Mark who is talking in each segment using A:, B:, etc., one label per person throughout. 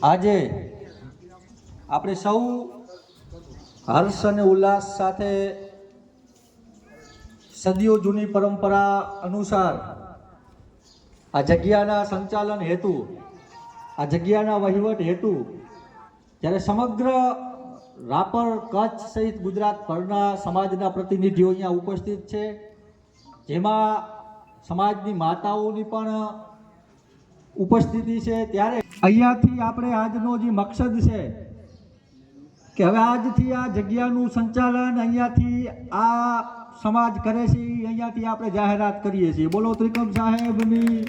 A: આજે આપણે સૌ હર્ષ અને ઉલ્લાસ સાથે સદીઓ જૂની પરંપરા અનુસાર આ જગ્યાના સંચાલન હેતુ, આ જગ્યાના વહીવટ હેતુ જ્યારે સમગ્ર રાપર કચ્છ સહિત ગુજરાત ભરના સમાજના પ્રતિનિધિઓ અહીંયા ઉપસ્થિત છે. જેમાં સમાજની માતાઓની પણ ઉપસ્થિતિ છે ત્યારે અહીંયાથી આપણે આજનો જે મકસદ છે કે હવે આજથી આ જગ્યાનું સંચાલન અહીંયાથી આ સમાજ કરે છે અહીંયાથી આપણે જાહેરાત કરીએ છીએ. બોલો ત્રિકમ સાહેબની.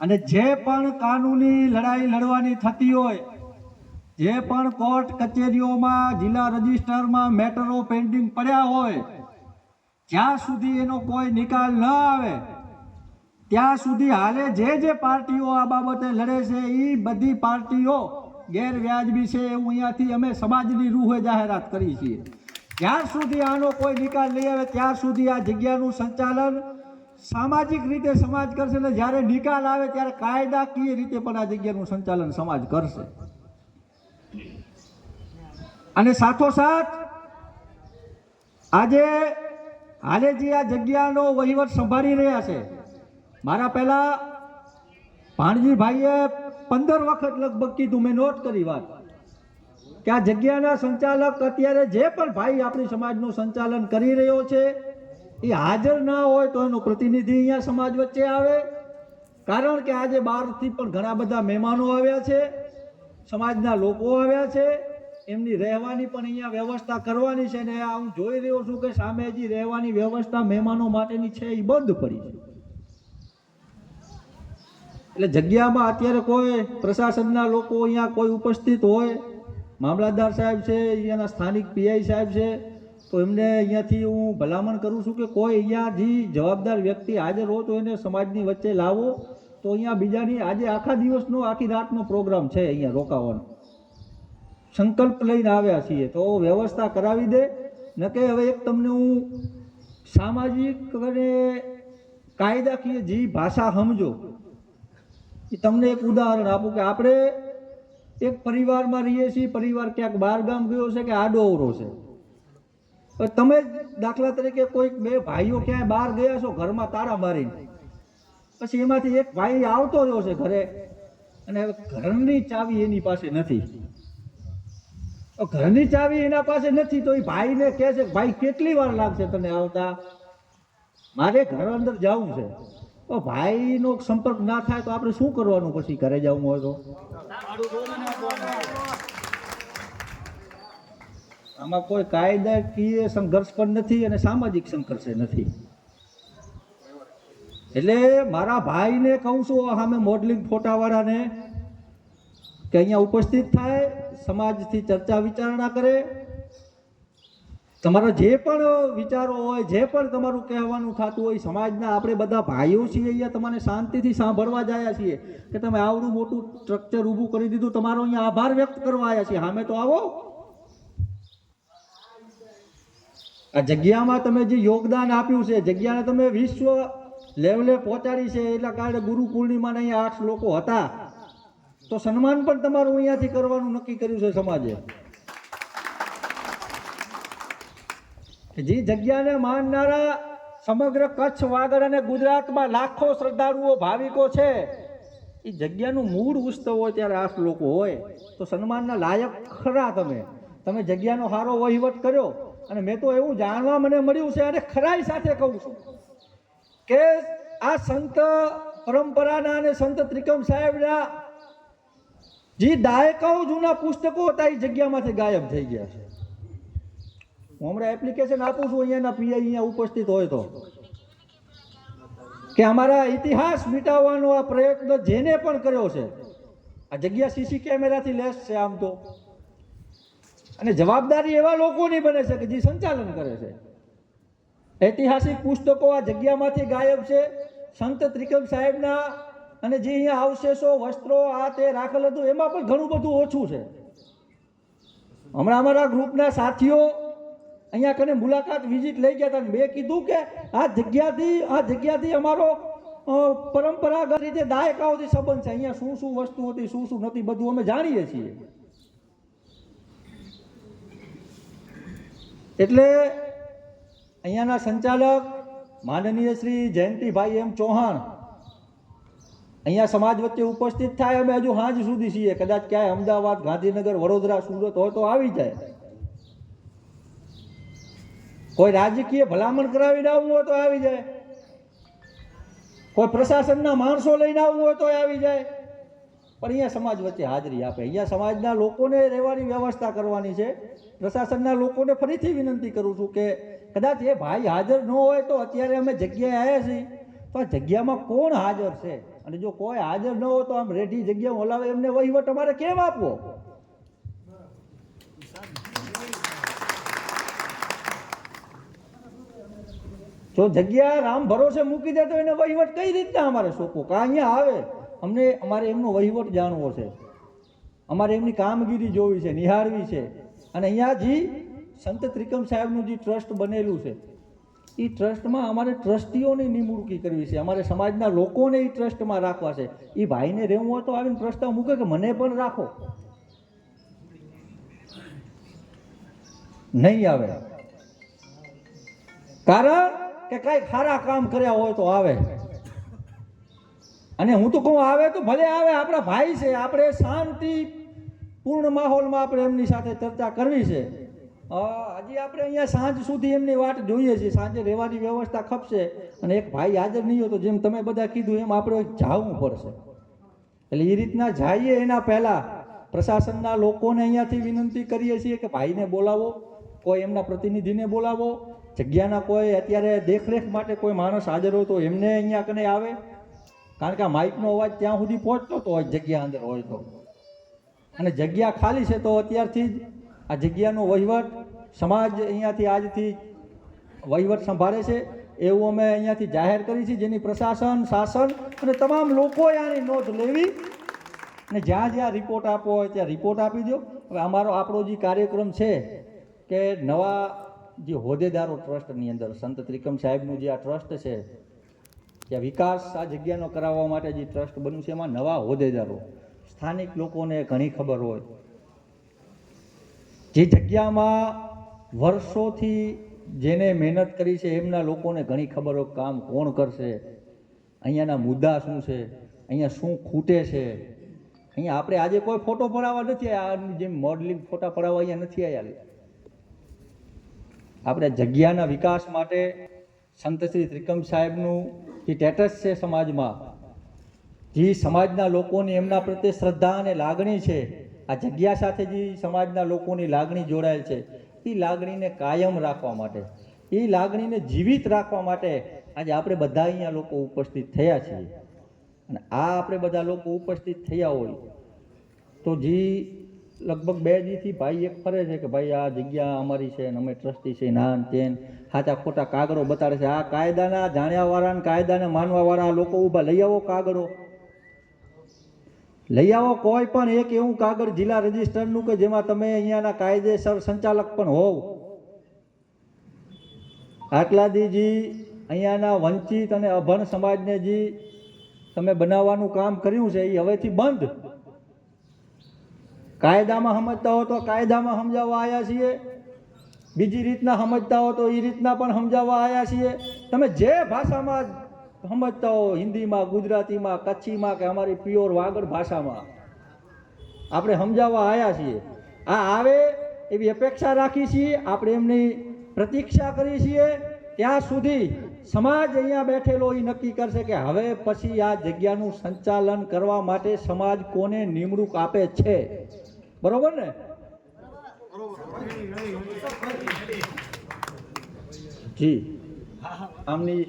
A: અને જે પણ કાનૂની લડાઈ લડવાની થતી હોય, જે પણ કોર્ટ કચેરીઓમાં, જિલ્લા રજિસ્ટરમાં મેટરો પેન્ડિંગ પડ્યા હોય, જ્યાં સુધી એનો કોઈ નિકાલ ન આવે ત્યાં સુધી હાલે જે જે પાર્ટીઓ આ બાબતે લડે છે એ બધી પાર્ટીઓ ગેરવ્યાજબી છે એવું અહીંયાથી અમે સમાજની રૂહે જાહેરાત કરી છીએ. જ્યાં સુધી આનો કોઈ નિકાલ નહીં આવે, ત્યાં સુધી આ જગ્યાનું સંચાલન સામાજિક રીતે સમાજ કરશે ને જ્યારે નિકાલ આવે ત્યારે કાયદાકીય રીતે પણ આ જગ્યાનું સંચાલન સમાજ કરશે. અને સાથોસાથ, આજે હાલે જે આ જગ્યાનો વહીવટ સંભાળી રહ્યા છે. મારા પહેલા ભાણજીભાઈએ પંદર વખત લગભગ કીધું, મેં નોટ કરી વાત. કે આ જગ્યાના સંચાલક અત્યારે જે પણ ભાઈ આપણી સમાજનું સંચાલન કરી રહ્યો છે, એ હાજર ના હોય તો એનો પ્રતિનિધિ અહીંયા સમાજ વચ્ચે આવે. કારણ કે આજે બહારથી પણ ઘણા બધા મહેમાનો આવ્યા છે, સમાજના લોકો આવ્યા છે, એમની રહેવાની પણ અહીંયા વ્યવસ્થા કરવાની છે ને હું જોઈ રહ્યો છું કે સામે હજી રહેવાની વ્યવસ્થા મહેમાનો માટેની છે એ બંધ પડી છે. એટલે જગ્યામાં અત્યારે કોઈ પ્રશાસનના લોકો અહીંયા કોઈ ઉપસ્થિત હોય, મામલતદાર સાહેબ છે, અહીંયાના સ્થાનિક પીઆઈ સાહેબ છે, તો એમને અહીંયાથી હું ભલામણ કરું છું કે કોઈ અહીંયા જે જવાબદાર વ્યક્તિ હાજર હોય તો એને સમાજની વચ્ચે લાવો. તો અહીંયા બીજાની આજે આખા દિવસનો, આખી રાતનો પ્રોગ્રામ છે અહીંયા રોકાવાનો. સંકલ્પ લઈને આવ્યા છીએ. તો વ્યવસ્થા કરાવી દે. ન કે હવે એક તમને હું સામાજિક અને કાયદાકીય જે ભાષા સમજો એ તમને એક ઉદાહરણ આપું કે આપણે એક પરિવારમાં રહીએ છીએ, પરિવાર ક્યાંક બહાર ગામ ગયો છે કે આડો અવરો છે. તમે દાખલા તરીકે કોઈક બે ભાઈઓ ક્યાંય બહાર ગયા છો ઘરમાં તારા મારીને પછી એમાંથી એક ભાઈ આવતો રહ્યો છે ઘરે અને ઘરની ચાવી એની પાસે નથી. ઘરની ચાવી એના પાસે નથી તો એ ભાઈને કહે છે ભાઈ, કેટલી વાર લાગશે તને આવતા? મારે ઘર અંદર જવું છે. તો ભાઈનો સંપર્ક ના થાય તો આપણે શું કરવાનું પછી? ઘરે જવું હોય તો. આમાં કોઈ કાયદાકીય સંઘર્ષ પણ નથી અને સામાજિક સંઘર્ષ નથી. એટલે મારા ભાઈને કહું છું સામે મોડલિંગ ફોટાવાળાને કે અહીંયા ઉપસ્થિત થાય, સમાજથી ચર્ચા વિચારણા કરે તમારા જે પણ વિચારો હોય, જે પણ તમારું કહેવાનું થતું હોય, સમાજના આપણે બધા ભાઈઓ છીએ અહીંયા તમને શાંતિથી સાંભળવા જાયા છીએ કે તમે આવડું મોટું સ્ટ્રક્ચર ઊભું કરી દીધું, તમારો અહીંયા આભાર વ્યક્ત કરવા આવ્યા છીએ. સામે તો આવો. આ જગ્યામાં તમે જે યોગદાન આપ્યું છે, જગ્યાને તમે વિશ્વ લેવલે પહોંચાડી છે, એટલા કારણે ગુરુ પૂર્ણિમાના અહીંયા આઠ લોકો હતા. તો સન્માન પણ તમારું અહીંયાથી કરવાનું નક્કી કર્યું છે સમાજે. જે જગ્યાને માનનારા સમગ્ર કચ્છ, વાગડ અને ગુજરાતમાં લાખો શ્રદ્ધાળુઓ ભાવિકો છે, એ જગ્યાનું મૂળ ઉત્સવ હોય ત્યારે આ લોકો હોય, તો સન્માનના લાયક ખરા તમે. તમે જગ્યાનો સારો વહીવટ કર્યો અને મેં તો એવું જાણવા મને મળ્યું છે અને ખરાઈ સાથે કહું છું કે આ સંત પરંપરાના અને સંત ત્રિકમ સાહેબના જે દાયકાઓ જૂના પુસ્તકો હતા, એ જગ્યામાંથી ગાયબ થઈ ગયા છે. હું હમણાં એપ્લિકેશન આપું છું, અહીંયાના પીઆઈ અહીંયા ઉપસ્થિત હોય તો. કે અમારા ઇતિહાસ મિટાવવાનો આ પ્રયત્ન જેને પણ કર્યો છે, આ જગ્યા સીસી કેમેરાથી લેસ છે આમ તો. અને જવાબદારી એવા લોકોની બને છે કે જે સંચાલન કરે છે. ઐતિહાસિક પુસ્તકો આ જગ્યામાંથી ગાયબ છે. સંત ત્રિકમ સાહેબના અને જે અહીંયા અવશેષો, વસ્ત્રો, આ તે રાખેલ હતું, એમાં પણ ઘણું બધું ઓછું છે. હમણાં અમારા ગ્રુપના સાથીઓ અહીંયા કને મુલાકાત વિઝિટ લઈ ગયા હતા મેં કીધું કે આ જગ્યાથી આ જગ્યાથી અમારો પરંપરાગત રીતે દાયકાઓથી સંબંધ છે. અહીંયા શું શું વસ્તુ હતી, શું શું નથી બધું અમે જાણીએ છીએ. એટલે અહીંયાના સંચાલક માનનીય શ્રી જયંતિભાઈ એમ ચૌહાણ અહીંયા સમાજ વચ્ચે ઉપસ્થિત થાય. અમે હજુ સાંજ સુધી છીએ. કદાચ ક્યાંય અમદાવાદ, ગાંધીનગર, વડોદરા, સુરત હોય તો આવી જાય. કોઈ રાજકીય ભલામણ કરાવીને આવવું હોય તો આવી જાય. કોઈ પ્રશાસનના માણસો લઈને આવવું હોય તો આવી જાય. પણ અહીંયા સમાજ વચ્ચે હાજરી આપે. અહીંયા સમાજના લોકોને રહેવાની વ્યવસ્થા કરવાની છે. પ્રશાસનના લોકોને ફરીથી વિનંતી કરું છું કે કદાચ એ ભાઈ હાજર ન હોય તો અત્યારે અમે જગ્યાએ આવ્યા છીએ. તો આ જગ્યામાં કોણ હાજર છે? અને જો કોઈ હાજર ન હોય તો આમ રેઢી જગ્યા બોલાવે, એમને વહીવટ અમારે કેમ આપવો? જો જગ્યા રામ ભરોસે મૂકી દે તો એને વહીવટ કઈ રીતના અમારે સોંપવો? કાં અહીંયા આવે? અમને, અમારે એમનો વહીવટ જાણવો છે. અમારે એમની કામગીરી જોવી છે, નિહાળવી છે. અને અહીંયા જે સંત ત્રિકમ સાહેબનું જે ટ્રસ્ટ બનેલું છે. એ ટ્રસ્ટમાં અમારે ટ્રસ્ટીઓની નિમણૂકી કરવી છે. અમારે સમાજના લોકોને એ ટ્રસ્ટમાં રાખવા છે. એ ભાઈને રહેવું હોય તો આવીને પ્રસ્તાવ મૂકે કે મને પણ રાખો. નહીં આવે. કારણ કે કાંઈ ખારા કામ કર્યા હોય તો આવે. અને હું તો કહું, આવે તો ભલે આવે, આપણા ભાઈ છે, આપણે શાંતિ, પૂર્ણ માહોલમાં આપણે એમની સાથે ચર્ચા કરવી છે. હજી આપણે અહીંયા સાંજ સુધી એમની વાટ જોઈએ છીએ. સાંજે રહેવાની વ્યવસ્થા ખપશે. અને એક ભાઈ હાજર નહીં હોય તો જેમ તમે બધા કીધું એમ આપણે જાવું પડશે. એટલે એ રીતના જઈએ એના પહેલાં. પ્રશાસનના લોકોને અહીંયાથી વિનંતી કરીએ છીએ કે ભાઈને બોલાવો, કોઈ એમના પ્રતિનિધિને બોલાવો. જગ્યાના કોઈ અત્યારે દેખરેખ માટે કોઈ માણસ હાજર હોય તો એમને અહીંયા કને આવે? કારણ કે આ માઇકનો અવાજ ત્યાં સુધી પહોંચતો તો હોય જગ્યા અંદર હોય તો. અને જગ્યા ખાલી છે તો અત્યારથી જ આ જગ્યાનો વહીવટ સમાજ અહીંયાથી આજથી વહીવટ સંભાળે છે. એવું અમે અહીંયાથી જાહેર કરી છે જેની પ્રશાસન, શાસન અને તમામ લોકોએ આની નોંધ લેવી. અને જ્યાં જ્યાં રિપોર્ટ આપવો હોય ત્યાં રિપોર્ટ આપી દો હવે અમારો આપણો જે કાર્યક્રમ છે કે નવા જે હોદ્દેદારો ટ્રસ્ટની અંદર, સંત ત્રિકમ સાહેબનું જે આ ટ્રસ્ટ છે કે વિકાસ આ જગ્યાનો કરાવવા માટે જે ટ્રસ્ટ બન્યું છે, એમાં નવા હોદ્દેદારો, સ્થાનિક લોકોને ઘણી ખબર હોય. જે જગ્યામાં વર્ષોથી જેને મહેનત કરી છે, એમના લોકોને ઘણી ખબર હોય કામ કોણ કરશે, અહીંયાના મુદ્દા શું છે, અહીંયા શું ખૂટે છે. અહીંયા આપણે આજે કોઈ ફોટો પડાવવા નથી આ જેમ મોડલિંગ ફોટા પડાવવા અહીંયા નથી આવ્યા. આપણે જગ્યાના વિકાસ માટે સંત શ્રી ત્રિકમ સાહેબનું જે સ્ટેટસ છે સમાજમાં, જે સમાજના લોકોની એમના પ્રત્યે શ્રદ્ધા અને લાગણી છે, આ જગ્યા સાથે જે સમાજના લોકોની લાગણી જોડાયેલ છે, એ લાગણીને કાયમ રાખવા માટે, એ લાગણીને જીવિત રાખવા માટે આજે આપણે બધા અહીંયા લોકો ઉપસ્થિત થયા છીએ. અને આ આપણે બધા લોકો ઉપસ્થિત થયા હોય તો જે લગભગ બે દીથી ભાઈ એક ફરે છે કે ભાઈ આ જગ્યા અમારી છે અને અમે ટ્રસ્ટી છે નાન તેન સાચા ખોટા કાગળો બતાડે છે. આ કાયદાના જાણ્યાવાળા કાયદાને માનવાવાળા લોકો ઊભા. લઈ આવો કાગળો લઈ આવો કોઈ પણ એક એવું કાગળ જિલ્લા રજિસ્ટરનું કે જેમાં તમે અહીંયાના કાયદેસર સંચાલક પણ હોવ. આટલા દી અહીંયાના વંચિત અને અભણ સમાજને જે તમે બનાવવાનું કામ કર્યું છે, એ હવેથી બંધ. કાયદામાં સમજતા હો તો કાયદામાં સમજાવવા આવ્યા છીએ. બીજી રીતના સમજતા હો તો એ રીતના પણ સમજાવવા આવ્યા છીએ. તમે જે ભાષામાં સમજતા હો, હિન્દીમાં, ગુજરાતીમાં, કચ્છીમાં કે અમારી પ્યોર વાગડ ભાષામાં, આપણે સમજાવવા આવ્યા છીએ. આ આવે એવી અપેક્ષા રાખી છીએ, આપણે એમની પ્રતીક્ષા કરી છીએ. ત્યાં સુધી સમાજ અહીંયા બેઠેલો એ નક્કી કરશે કે હવે પછી આ જગ્યાનું સંચાલન કરવા માટે સમાજ કોને નિમણૂક આપે છે? બરોબર ને? જી. આમની